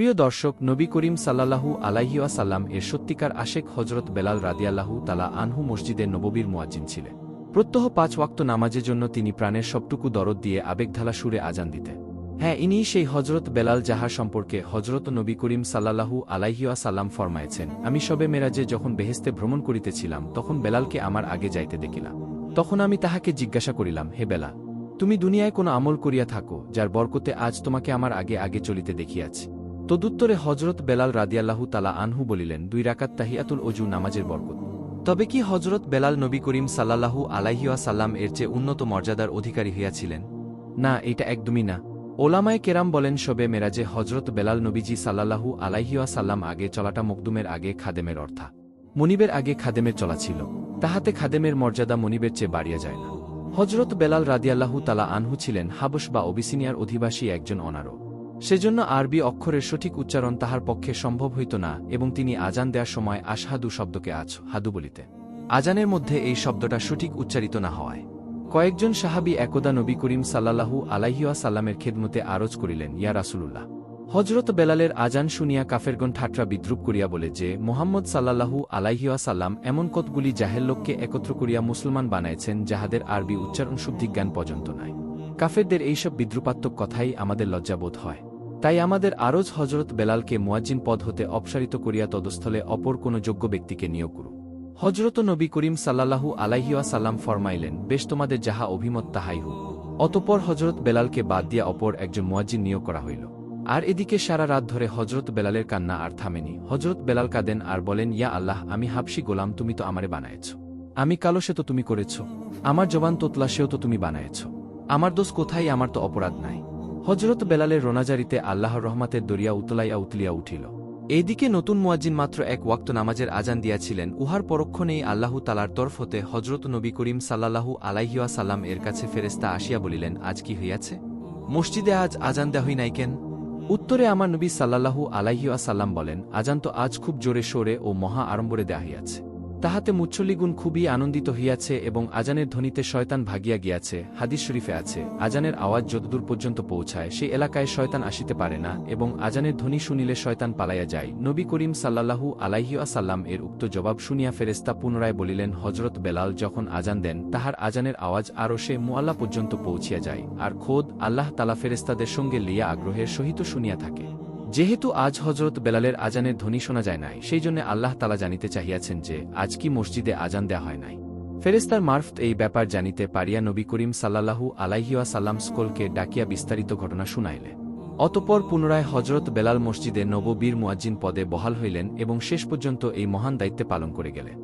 প্রিয় দর্শক, নবী করিম সাল্লাল্লাহু আলাইহিওয়াসাল্লাম এর সত্যিকার আশেক হজরত বেলাল রাদিয়াল্লাহু তালা আনহু মসজিদের নববীর মুয়াজ্জিন ছিলেন। প্রত্যহ পাঁচ ওয়াক্ত নামাজের জন্য তিনি প্রাণের সবটুকু দরদ দিয়ে আবেগধালা সুরে আজান দিতেন। হ্যাঁ ইনিই সেই হজরত বেলাল যাহার সম্পর্কে হজরত নবী করিম সাল্লাল্লাহু আলাইহিয়া সাল্লাম ফরমায়েছেন, আমি সবে মেরাজে যখন বেহেস্তে ভ্রমণ করিতেছিলাম, তখন বেলালকে আমার আগে যাইতে দেখিলাম। তখন আমি তাহাকে জিজ্ঞাসা করিলাম, হে বেলা তুমি দুনিয়ায় কোনো আমল করিয়া থাকো, যার বরকতে আজ তোমাকে আমার আগে আগে চলিতে দেখিয়াছি। তদুত্তরে হজরত বেলাল রাদিয়াল্লাহু তালা আনহু বলিলেন, দুই রাকাত তাহিয়াতুল অজু নামাজের বরকত। তবে কি হজরত বেলাল নবী করিম সাল্লাল্লাহু আলাইহিয়া সাল্লাম এর চেয়ে উন্নত মর্যাদার অধিকারী হইয়াছিলেন? না, এটা একদমই না। ওলামায় কেরাম বলেন, শবে মেরাজে হজরত বেলাল নবীজি সাল্লাহু আলাইহিয়া সাল্লাম আগে চলাটা মকদুমের আগে খাদেমের অর্থা। মনিবের আগে খাদেমের চলা ছিল। তাহাতে খাদেমের মর্যাদা মনিবের চেয়ে বাড়িয়া যায় না। হজরত বেলাল রাদিয়াল্লাহু তালা আনহু ছিলেন হাবস বা অবিসিনিয়ার অধিবাসী একজন অনারো সেজন্য আরবি অক্ষরের সঠিক উচ্চারণ তাহার পক্ষে সম্ভব হইত না, এবং তিনি আজান দেওয়ার সময় আশহাদু শব্দকে আছ হাদু বলিতে। আজানের মধ্যে এই শব্দটা সঠিক উচ্চারিত না হওয়ায়। কয়েকজন সাহাবি একদা নবী করিম সাল্লাহু আলাইহিয়া সাল্লামের খেদমতে আরজ করিলেন, ইয়া রাসুলুল্লাহ! হজরত বেলালের আজান শুনিয়া কাফেরগণ ঠাট্রা বিদ্রুপ করিয়া বলে যে, মোহাম্মদ সাল্লাল্লাহু আলাইহিয়া সাল্লাম এমন কতগুলি জাহের লোককে একত্র করিয়া মুসলমান বানাইছেন যাহাদের আরবি উচ্চারণ শুদ্ধি জ্ঞান পর্যন্ত নাই। কাফেরদের এইসব বিদ্রুপাত্মক কথাই আমাদের লজ্জাবোধ হয়। তাই আমাদের আরজ হজরত বেলালকে মুয়াজ্জিন পদ হতে অপসারিত করিয়া তদস্থলে অপর কোন যোগ্য ব্যক্তিকে নিয়োগ করু হজরত নবী করিম সাল্লাল্লাহু আলাইহিয়া সাল্লাম ফরমাইলেন, বেশ তোমাদের যাহা অভিমত, তাহাই হোক। অতপর হজরত বেলালকে বাদ দিয়া অপর একজন মুয়াজ্জিন নিয়োগ করা হইল। আর এদিকে সারা রাত ধরে হজরত বেলালের কান্না আর থামেনি। হজরত বেলাল কাঁদেন আর বলেন, ইয়া আল্লাহ, আমি হাবসি গোলাম, তুমি তো আমারে বানায়েছ। আমি কালো সে তো তুমি করেছ। আমার জবান তোতলা, সেও তো তুমি বানায়েছ। আমার দোষ কোথায়, আমার তো অপরাধ নাই। হজরত বেলালের রোনাজারিতে আল্লাহর রহমাতের দরিয়া উতলাইয়া উতলিয়া উঠিল। এইদিকে নতুন মুয়াজ্জিন মাত্র এক ওয়াক্ত নামাজের আজান দিয়াছিলেন, উহার পরক্ষণেই আল্লাহু তালার তরফ হতে হজরত নবী করিম সাল্লাল্লাহু আলাইহিয়া সাল্লাম এর কাছে ফেরেস্তা আসিয়া বলিলেন, আজ কি হইয়াছে? মসজিদে আজ আজান দেয়া হই নাই কেন? উত্তরে আমার নবী সাল্লাল্লাহু আলাইহিয়া সাল্লাম বলেন, আজান তো আজ খুব জোরে সোরে ও মহা আড়ম্বরে দেয়া হইয়াছে। তাহাতে মুচ্ছলিগুণ খুবই আনন্দিত হইয়াছে এবং আজানের ধ্বনিতে শয়তান ভাগিয়া গিয়াছে। হাদিস শরীফে আছে, আজানের আওয়াজ যতদূর পর্যন্ত পৌঁছায় সেই এলাকায় শয়তান আসিতে পারে না এবং আজানের ধ্বনি শুনিলে শয়তান পালাইয়া যায়। নবী করিম সাল্লাল্লাহু আলাইহিয়া সাল্লাম এর উক্ত জবাব শুনিয়া ফেরেস্তা পুনরায় বলিলেন হজরত বেলাল যখন আজান দেন, তাহার আজানের আওয়াজ আরও সে মুআল্লা পর্যন্ত পৌঁছিয়া যায়, আর খোদ আল্লাহ তালা ফেরেস্তাদের সঙ্গে লিয়া আগ্রহের সহিত শুনিয়া থাকে। যেহেতু আজ হজরত বেলালের আজানের ধ্বনি শোনা যায় নাই, সেই জন্য আল্লাহ তালা জানিতে চাহিয়াছেন যে, আজ কি মসজিদে আজান দেয়া হয় নাই। ফেরেস্তার মারফত এই ব্যাপার জানিতে পারিয়া নবী করিম সাল্লাল্লাহু আলাইহিয়া সাল্লাম স্কোলকে ডাকিয়া বিস্তারিত ঘটনা শুনাইলে অতপর পুনরায় হজরত বেলাল মসজিদে নববীর মুয়াজ্জিন পদে বহাল হইলেন এবং শেষ পর্যন্ত এই মহান দায়িত্বে পালন করে গেলেন।